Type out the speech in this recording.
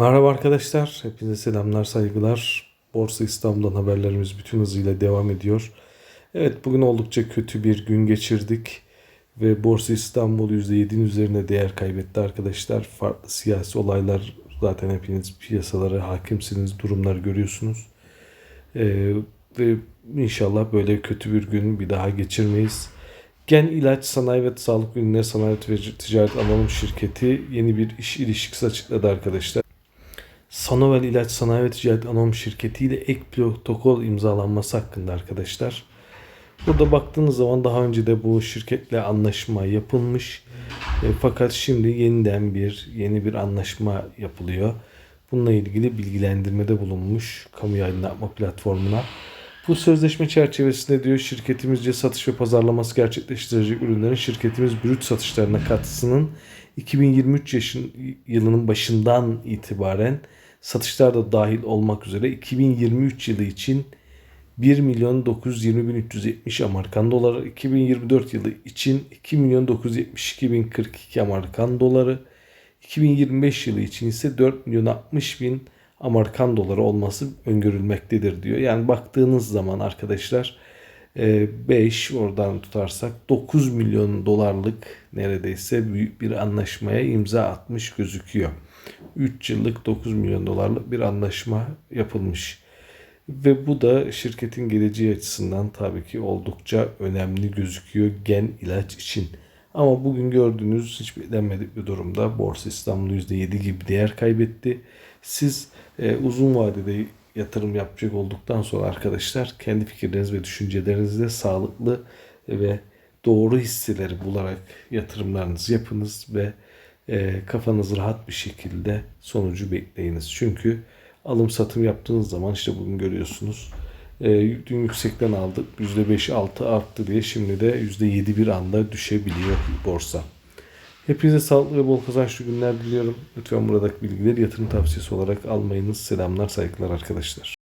Merhaba arkadaşlar, hepinize selamlar, saygılar. Borsa İstanbul'dan haberlerimiz bütün hızıyla devam ediyor. Evet, bugün oldukça kötü bir gün geçirdik ve Borsa İstanbul %7'nin üzerine değer kaybetti arkadaşlar. Farklı siyasi olaylar zaten hepiniz piyasalara hakimsiniz, durumlar görüyorsunuz. Ee, ve inşallah böyle kötü bir gün bir daha geçirmeyiz. Gen İlaç Sanayi ve Sağlık Ürünleri Sanayi ve Ticaret Anonim Şirketi yeni bir iş ilişkisi açıkladı arkadaşlar. Sanovel İlaç Sanayi ve Ticaret Anonim Şirketi ile ek protokol imzalanması hakkında arkadaşlar. Burada baktığınız zaman daha önce de bu şirketle anlaşma yapılmış. E, fakat şimdi yeniden bir yeni bir anlaşma yapılıyor. Bununla ilgili bilgilendirmede bulunmuş kamu aydınlatma platformuna. Bu sözleşme çerçevesinde diyor şirketimizce satış ve pazarlaması gerçekleştirecek ürünlerin şirketimiz brüt satışlarına katkısının 2023 yaşın, yılının başından itibaren satışlar da dahil olmak üzere 2023 yılı için 1 milyon 920 bin 370 Amerikan doları, 2024 yılı için 2 milyon 972 bin 42 Amerikan doları, 2025 yılı için ise 4 milyon 60 bin Amerikan doları olması öngörülmektedir diyor. Yani baktığınız zaman arkadaşlar 5 oradan tutarsak 9 milyon dolarlık neredeyse büyük bir anlaşmaya imza atmış gözüküyor. 3 yıllık 9 milyon dolarlık bir anlaşma yapılmış. Ve bu da şirketin geleceği açısından tabii ki oldukça önemli gözüküyor gen ilaç için. Ama bugün gördüğünüz hiç beklenmedik bir durumda Borsa İstanbul %7 gibi değer kaybetti. Siz e, uzun vadede yatırım yapacak olduktan sonra arkadaşlar kendi fikirleriniz ve düşüncelerinizle sağlıklı ve doğru hisseleri bularak yatırımlarınızı yapınız ve e, kafanız rahat bir şekilde sonucu bekleyiniz. Çünkü alım satım yaptığınız zaman işte bugün görüyorsunuz e, dün yüksekten aldık %5-6 arttı diye şimdi de %7 bir anda düşebiliyor borsa. Hepinize sağlıklı ve bol kazançlı günler diliyorum. Lütfen buradaki bilgileri yatırım tavsiyesi olarak almayınız. Selamlar, saygılar arkadaşlar.